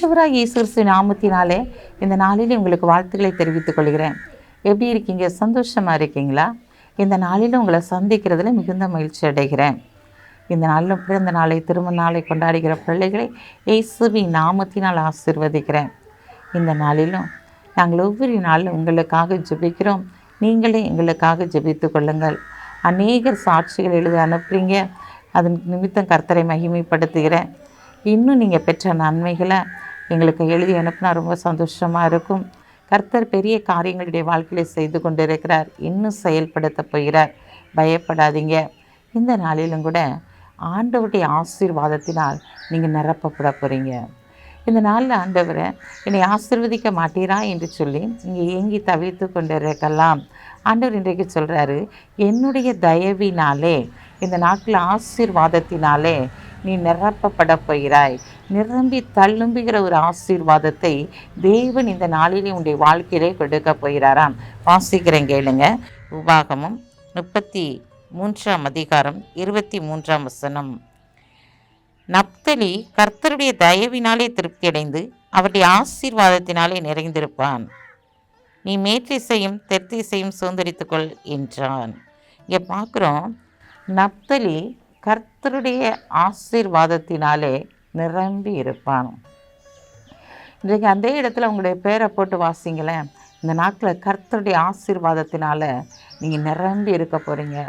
ஆண்டவராக இயேசு நாமத்தினாலே இந்த நாளிலே உங்களுக்கு வாழ்த்துக்களை தெரிவித்துக் கொள்கிறேன். எப்படி இருக்கீங்க? சந்தோஷமாக இருக்கீங்களா? இந்த நாளில் உங்களை சந்திக்கிறதுல மிகுந்த மகிழ்ச்சி அடைகிறேன். இந்த நாளில் பிறந்த நாளை திருமண நாளை கொண்டாடுகிற பிள்ளைகளை இயேசுவின் நாமத்தினால் ஆசிர்வதிக்கிறேன். இந்த நாளிலும் நாங்கள் ஒவ்வொரு நாளும் உங்களுக்காக ஜெபிக்கிறோம். நீங்களே எங்களுக்காக ஜெபித்து கொள்ளுங்கள். அநேகர் சாட்சிகள் எழுத அனுப்புறீங்க. அதன் நிமித்தம் கர்த்தரை மகிமைப்படுத்துகிறேன். இன்னும் நீங்கள் பெற்ற நன்மைகளை எங்களுக்கு எழுதி அனுப்புனா ரொம்ப சந்தோஷமாக இருக்கும். கர்த்தர் பெரிய காரியங்களுடைய வாழ்க்கையில் செய்து கொண்டிருக்கிறார். இன்னும் செயல்படுத்த போகிறார். பயப்படாதீங்க. இந்த நாளிலும் கூட ஆண்டவருடைய ஆசீர்வாதத்தினால் நீங்கள் நிரப்பப்பட போகிறீங்க இந்த நாளில் ஆண்டவரை என்னை ஆசீர்வதிக்க மாட்டீரா என்று சொல்லி நீங்கள் ஏங்கி தவித்து கொண்டிருக்கலாம். ஆண்டவர் இன்றைக்கு சொல்கிறாரு என்னுடைய தயவினாலே இந்த நாட்டில் ஆசீர்வாதத்தினாலே நீ நிரப்பப்பட போகிறாய். நிரம்பி தள்ளும்புகிற ஒரு ஆசீர்வாதத்தை தேவன் இந்த நாளிலே உன்னுடைய வாழ்க்கையிலே கொடுக்க போகிறாராம். வாசிக்கிறேன் கேளுங்க. உபாகமும் முப்பத்தி மூன்றாம் அதிகாரம் இருபத்தி மூன்றாம் வசனம். நப்தலி கர்த்தருடைய தயவினாலே திருப்தியடைந்து அவருடைய ஆசீர்வாதத்தினாலே நிறைந்திருப்பான். நீ மேற்றிசையும் தெற்திசையும் சுதந்திரித்துக்கொள் என்றான். இங்கே பார்க்குறோம் நப்தலி கர்த்தருடைய ஆசீர்வாதத்தினாலே நிரம்பி இருப்பான். இன்றைக்கு அதே இடத்துல உங்களுடைய பேரை போட்டு வாசிங்களேன். இந்த நாட்டில் கர்த்தருடைய ஆசீர்வாதத்தினால நீங்கள் நிரம்பி இருக்க போகிறீங்க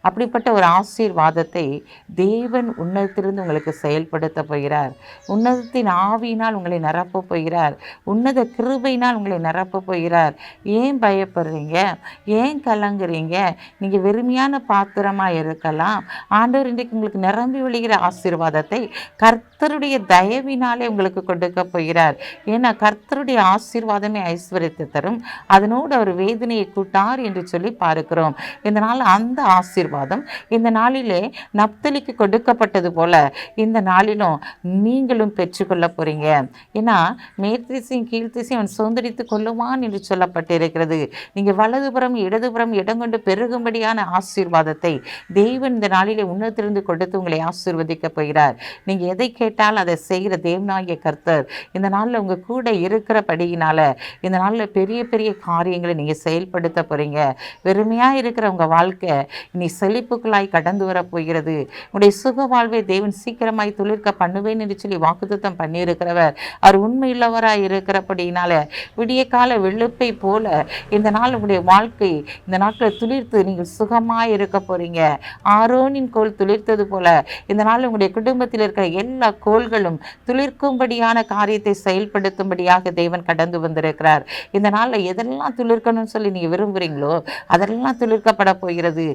அப்படிப்பட்ட ஒரு ஆசீர்வாதத்தை தேவன் உன்னதத்திலிருந்து உங்களுக்கு செயல்படுத்த போகிறார். உன்னதத்தின் ஆவியினால் உங்களை நிரப்ப போகிறார். உன்னத கிருபையினால் உங்களை நிரப்ப போகிறார். ஏன் பயப்படுறீங்க? ஏன் கலங்குறீங்க? நீங்கள் வெறுமையான பாத்திரமாக இருக்கலாம். ஆண்டவர் இன்றைக்கு உங்களுக்கு நிரம்பி விழுகிற ஆசீர்வாதத்தை கர்த்தருடைய தயவினாலே உங்களுக்கு கொடுக்க போகிறார். ஏன்னா கர்த்தருடைய ஆசீர்வாதமே ஐஸ்வர்யத்தை தரும். அதனோடு அவர் வேதனையை கூட்டார் என்று சொல்லி பார்க்கிறோம். இதனால் அந்த ஆசீர்வாதம் ஆசீர்வாதம். இந்த நாளிலே நப்தலிக்கு கொடுக்கப்பட்டது போல இந்த நாளிலும் நீங்களும் பெற்றுக்கொள்ள போகிறீங்க ஏன்னா மேற்திசையும் கீழ்த்திசையும் அவன் சுதந்திரித்து கொள்ளுவான் என்று சொல்லப்பட்டிருக்கிறது. நீங்கள் வலதுபுறம் இடதுபுறம் இடம் கொண்டு பெருகும்படியான ஆசீர்வாதத்தை தெய்வன் இந்த நாளிலே உன்னத்திலிருந்து கொடுத்து உங்களை ஆசீர்வதிக்க போகிறார். நீங்கள் எதை கேட்டால் அதை செய்கிற தேவனாகிய கர்த்தர் இந்த நாளில் உங்கள் கூட இருக்கிறபடியினால இந்த நாளில் பெரிய பெரிய காரியங்களை நீங்கள் செயல்படுத்த போகிறீங்க வெறுமையா இருக்கிற உங்கள் வாழ்க்கை இனி செழிப்புகளாய் கடந்து வர போகிறது உடைய சுக வாழ்வை தேவன் சீக்கிரமாய் துளிர்க்க பண்ணுவேன் என்று சொல்லி வாக்குத்தத்தம் பண்ணியிருக்கிறவர். அவர் உண்மையுள்ளவராய் இருக்கிறபடினால விடிய கால வெளுப்பை போல இந்த நாள் உங்களுடைய வாழ்க்கை இந்த நாட்களில் துளிர்த்து நீங்கள் சுகமாய் இருக்க போறீங்க. ஆரோனின் கோல் துளிர்த்தது போல இந்த நாள் உங்களுடைய குடும்பத்தில் இருக்கிற எல்லா கோள்களும் துளிர்க்கும்படியான காரியத்தை செயல்படுத்தும்படியாக தேவன் கடந்து வந்திருக்கிறார். இந்த நாளில் எதெல்லாம் துளிர்க்கணும்னு சொல்லி நீங்கள் விரும்புகிறீங்களோ அதெல்லாம் துளிர்க்கப்பட போகிறது.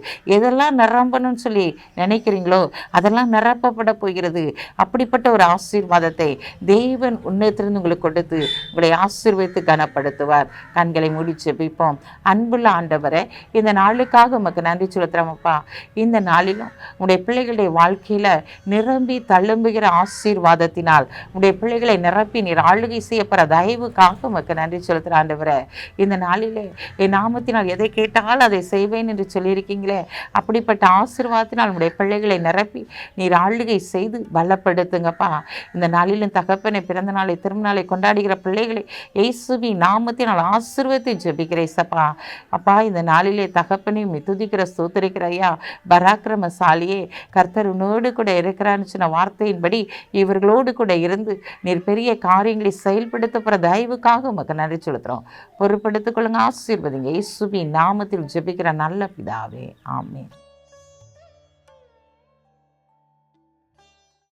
எதெல்லாம் நிரம்பணும்னு சொல்லி நினைக்கிறீங்களோ? அதெல்லாம் நிரப்பப்பட போகிறது. அப்படிப்பட்ட ஒரு ஆசீர்வாதத்தை தேவன் உன்னத்திலிருந்து உங்களுக்கு கொடுத்து உங்களை ஆசீர்வதித்து கனப்படுத்துவார். கண்களை மூடி ஜெபிப்போம் அன்புள்ள ஆண்டவரை இந்த நாளுக்காக உமக்கு நன்றி செலுத்துகிறோமப்பா இந்த நாளிலும் உடைய பிள்ளைகளுடைய வாழ்க்கையில் நிரம்பி தள்ளும்புகிற ஆசீர்வாதத்தினால் உடைய பிள்ளைகளை நிரப்பி நீர் ஆளுகை செய்யப்படுற தயவுக்காக உமக்கு நன்றி செலுத்துகிற ஆண்டவரை. இந்த நாளிலே என் நாமத்தினால் எதை கேட்டாலும் அதை செய்வேன் என்று சொல்லியிருக்கீங்களே. அப்படிப்பட்ட ஆசீர்வாதத்தினால் உங்களுடைய பிள்ளைகளை நிரப்பி நீர் ஆளுகை செய்து பலப்படுத்துங்கப்பா. இந்த நாளிலும் தகப்பனை பிறந்த நாளை திரும்ப நாளை கொண்டாடுகிற பிள்ளைகளை இயேசுவி நாமத்தினால் ஆசீர்வத்தை ஜெபிக்கிறேன் சப்பா அப்பா இந்த நாளிலே தகப்பனையும் துதிக்கிற ஸ்தோத்திரிக்கிற ஐயா பராக்கிரமசாலியே கர்த்தர் உன்னோடு கூட இருக்கிறான்னு சொன்ன வார்த்தையின்படி இவர்களோடு கூட இருந்து நீர் பெரிய காரியங்களை செயல்படுத்த போகிற தயவுக்காக உமக்கு நன்றி செலுத்துகிறோம் பொறுப்படுத்திக் கொள்ளுங்க ஆசீர்வதிங்க. இயேசுவின் நாமத்தில் ஜெபிக்கிற நல்ல பிதாவே. ஆமே